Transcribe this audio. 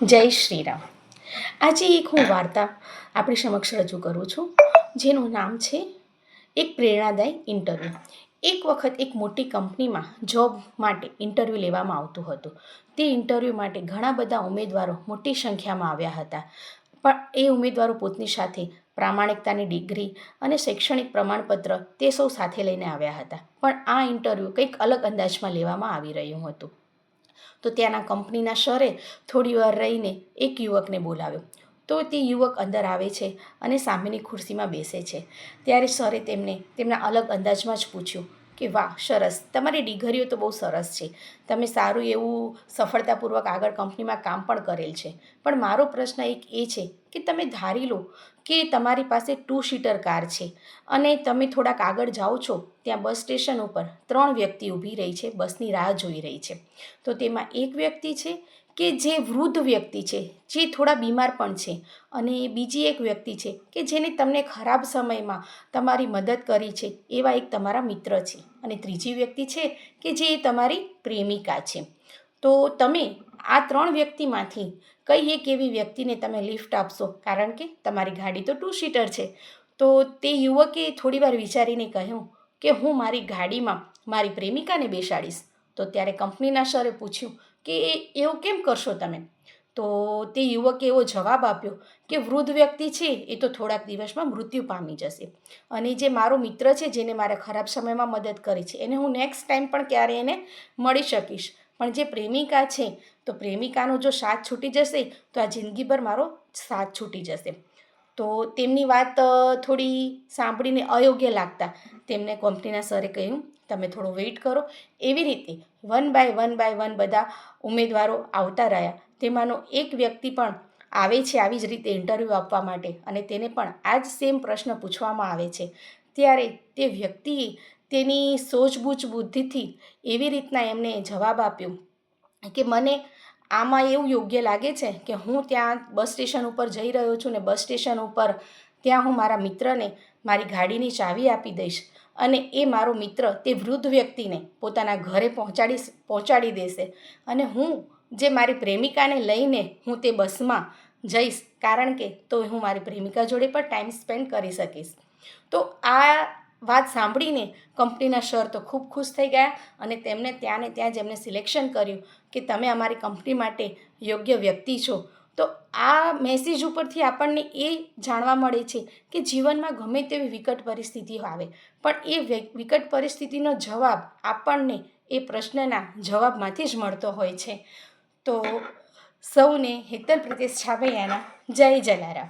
જય શ્રી રામ આજે એક હું વાર્તા આપણી સમક્ષ રજૂ કરું છું, જેનું નામ છે એક પ્રેરણાદાયી ઇન્ટરવ્યૂ એક વખત એક મોટી કંપનીમાં જોબ માટે ઇન્ટરવ્યૂ લેવામાં આવતું હતું. તે ઇન્ટરવ્યૂ માટે ઘણા બધા ઉમેદવારો મોટી સંખ્યામાં આવ્યા હતા. પણ એ ઉમેદવારો પોતની સાથે પ્રામાણિકતાની ડિગ્રી અને શૈક્ષણિક પ્રમાણપત્ર તે સૌ સાથે લઈને આવ્યા હતા. પણ આ ઇન્ટરવ્યૂ કંઈક અલગ અંદાજમાં લેવામાં આવી રહ્યું હતું. તો ત્યાંના કંપનીના સરે થોડી વાર રહીને એક યુવકને બોલાવ્યો. તો તે યુવક અંદર આવે છે અને સામેની ખુરશીમાં બેસે છે. ત્યારે સરે તેમને તેમના અલગ અંદાજમાં જ પૂછ્યું કે, વાહ, સરસ. તમારી ડિગ્રીઓ તો બહુ સરસ છે. તમે સારું એવું સફળતાપૂર્વક આગળ કંપનીમાં કામ પણ કરેલ છે. પણ મારો પ્રશ્ન એક એ છે કે તમે ધારી લો કે તમારી પાસે ટુ સીટર કાર છે અને તમે થોડાક આગળ જાઓ છો, ત્યાં બસ સ્ટેશન ઉપર ત્રણ વ્યક્તિ ઊભી રહી છે, બસની રાહ જોઈ રહી છે. તો તેમાં એક વ્યક્તિ છે કે જે વૃદ્ધ વ્યક્તિ છે, જે થોડા બીમાર પણ છે અને બીજી એક વ્યક્તિ છે કે જેને તમને ખરાબ સમયમાં તમારી મદદ કરી છે, એવા એક તમારા મિત્ર છે અને ત્રીજી વ્યક્તિ છે કે જે તમારી પ્રેમિકા છે. તો તમે આ ત્રણ વ્યક્તિમાંથી કઈ એક એવી વ્યક્તિને તમે લિફ્ટ આપશો, કારણ કે તમારી ગાડી તો ટુ સીટર છે. તો તે યુવકે થોડીવાર વિચારીને કહ્યું કે હું મારી ગાડીમાં મારી પ્રેમિકાને બેસાડીશ. તો ત્યારે કંપનીના સરે પૂછ્યું કે એવું કેમ કરશો તમે? તો તે યુવકે એવો જવાબ આપ્યો કે વૃદ્ધ વ્યક્તિ છે, એ તો થોડાક દિવસમાં મૃત્યુ પામી જશે. અને જે મારો મિત્ર છે, જેને મારે ખરાબ સમયમાં મદદ કરી છે, એને હું નેક્સ્ટ ટાઈમ પણ ક્યારે એને મળી શકીશ. પણ જે પ્રેમિકા છે, તો પ્રેમિકાનો જો સાથ છૂટી જશે, તો આ જિંદગીભર મારો સાથ છૂટી જશે. તો તેમની વાત થોડી સાંભળીને અયોગ્ય લાગતા. તેમને કંપનીના સરે કહ્યું, તમે થોડો વેઇટ કરો. એવી રીતે one by one by one બધા ઉમેદવારો આવતા રહ્યા. તેમાંનો એક વ્યક્તિ પણ આવે છે આવી જ રીતે ઇન્ટરવ્યૂ આપવા માટે અને તેને પણ આ જ સેમ પ્રશ્ન પૂછવામાં આવે છે. ત્યારે તે વ્યક્તિએ તેની સૂઝબૂછ બુદ્ધિથી એવી રીતના એમને જવાબ આપ્યો કે મને આમાં એવું યોગ્ય લાગે છે કે હું ત્યાં બસ સ્ટેશન ઉપર જઈ રહ્યો છું ને બસ સ્ટેશન ઉપર ત્યાં હું મારા મિત્રને મારી ગાડીની ચાવી આપી દઈશ અને એ મારો મિત્ર તે વૃદ્ધ વ્યક્તિને પોતાના ઘરે પહોંચાડી પહોંચાડી દેશે અને હું જે મારી પ્રેમિકાને લઈને હું તે બસમાં જઈશ, કારણ કે તો હું મારી પ્રેમિકા જોડે પણ ટાઈમ સ્પેન્ડ કરી શકીશ. તો આ વાત સાંભળીને કંપનીના સર તો ખૂબ ખુશ થઈ ગયા અને તેમને ત્યાં ને ત્યાં જ એમને સિલેક્શન કર્યું કે તમે અમારી કંપની માટે યોગ્ય વ્યક્તિ છો. તો આ મેસેજ ઉપરથી આપણને એ જાણવા મળે છે કે જીવનમાં ગમે તેવી વિકટ પરિસ્થિતિ આવે. પણ એ વિકટ પરિસ્થિતિનો જવાબ આપણને એ પ્રશ્નના જવાબમાંથી જ મળતો હોય છે. તો સૌને હેતલ પ્રદેશ છાવૈયાના જય જલારામ.